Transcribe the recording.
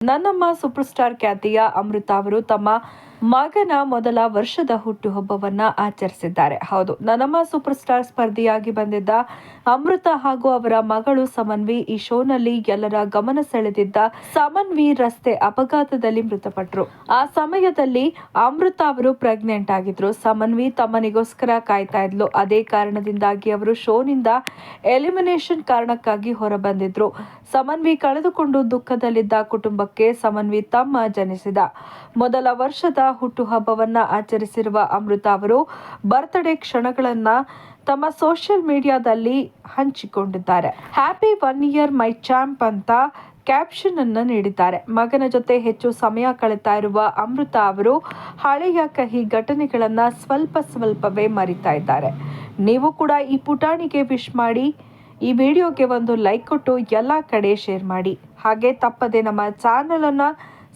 ನನ್ನಮ್ಮ super star ಖ್ಯಾತಿಯ ಅಮೃತ ಅವರು ತಮ್ಮ ಮಗನ ಮೊದಲ ವರ್ಷದ ಹುಟ್ಟುಹಬ್ಬವನ್ನ ಆಚರಿಸಿದ್ದಾರೆ. ಹೌದು ನನಮ ಸೂಪರ್ ಸ್ಟಾರ್ ಸ್ಪರ್ಧಿಯಾಗಿ ಬಂದಿದ್ದ ಅಮೃತ ಹಾಗೂ ಅವರ ಮಗಳು ಸಮನ್ವಿ ಈ ಶೋನಲ್ಲಿ ಎಲ್ಲರ ಗಮನ ಸೆಳೆದಿದ್ದ ಸಮನ್ವಿ ರಸ್ತೆ ಅಪಘಾತದಲ್ಲಿ ಮೃತಪಟ್ಟರು ಆ ಸಮಯದಲ್ಲಿ ಅಮೃತ ಅವರು ಪ್ರೆಗ್ನೆಂಟ್ ಆಗಿದ್ರು. ಸಮನ್ವಿ ತಮ್ಮನಿಗೋಸ್ಕರ ಕಾಯ್ತಾ ಇದ್ಲು. ಅದೇ ಕಾರಣದಿಂದಾಗಿ ಅವರು ಶೋನಿಂದ ಎಲಿಮಿನೇಷನ್ ಕಾರಣಕ್ಕಾಗಿ ಹೊರಬಂದಿದ್ರು. ಸಮನ್ವಿ ಕಳೆದುಕೊಂಡು ದುಃಖದಲ್ಲಿದ್ದ ಕುಟುಂಬಕ್ಕೆ ಸಮನ್ವಿ ತಮ್ಮ ಜನಿಸಿದ. ಮೊದಲ ವರ್ಷದ ಹುಟ್ಟುಹಬ್ಬವನ್ನ ಆಚರಿಸಿರುವ ಅಮೃತ ಅವರು ಬರ್ತ್ಡೇ ಕ್ಷಣಗಳನ್ನ ತಮ್ಮ ಸೋಷಿಯಲ್ ಮೀಡಿಯಾದಲ್ಲಿ ಹಂಚಿಕೊಂಡಿದ್ದಾರೆ. Happy one year my champ ಅಂತ ಕ್ಯಾಪ್ಷನ್ ಅನ್ನು ನೀಡಿದ್ದಾರೆ. ಮಗನ ಜೊತೆ ಹೆಚ್ಚು ಸಮಯ ಕಳೀತಾ ಇರುವ ಅಮೃತ ಅವರು ಹಳೆಯ ಕಹಿ ಘಟನೆಗಳನ್ನ ಸ್ವಲ್ಪ ಸ್ವಲ್ಪವೇ ಮರಿತಾ ಇದ್ದಾರೆ. ನೀವು ಕೂಡ ಈ ಪುಟಾಣಿಗೆ ವಿಶ್ ಮಾಡಿ, ಈ ವಿಡಿಯೋಗೆ ಒಂದು ಲೈಕ್ ಕೊಟ್ಟು ಎಲ್ಲ ಕಡೆ ಶೇರ್ ಮಾಡಿ. ಹಾಗೆ ತಪ್ಪದೆ ನಮ್ಮ ಚಾನಲನ್ನು